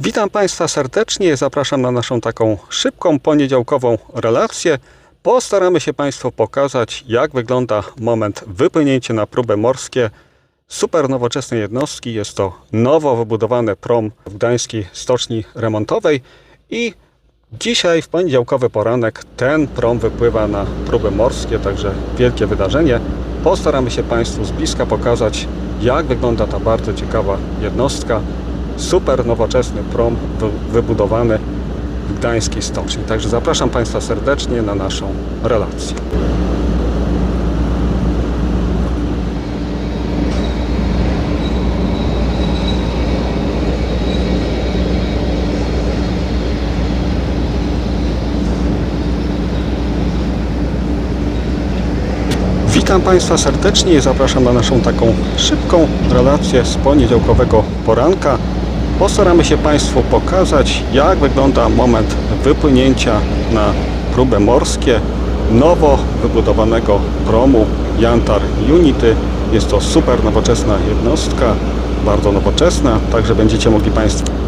Witam Państwa serdecznie. Zapraszam na naszą taką szybką poniedziałkową relację. Postaramy się Państwu pokazać, jak wygląda moment wypłynięcia na próbę morskie super nowoczesnej jednostki. Jest to nowo wybudowany prom w gdańskiej stoczni remontowej i dzisiaj w poniedziałkowy poranek ten prom wypływa na próby morskie, także wielkie wydarzenie. Postaramy się Państwu z bliska pokazać, jak wygląda ta bardzo ciekawa jednostka. Super nowoczesny prom wy- wybudowany w gdańskiej stoczni. Także zapraszam Państwa serdecznie na naszą relację. Witam Państwa serdecznie i zapraszam na naszą taką szybką relację z poniedziałkowego poranka. Postaramy się Państwu pokazać, jak wygląda moment wypłynięcia na próbę morskie nowo wybudowanego promu Jantar Unity. Jest to super nowoczesna jednostka, bardzo nowoczesna, także będziecie mogli Państwo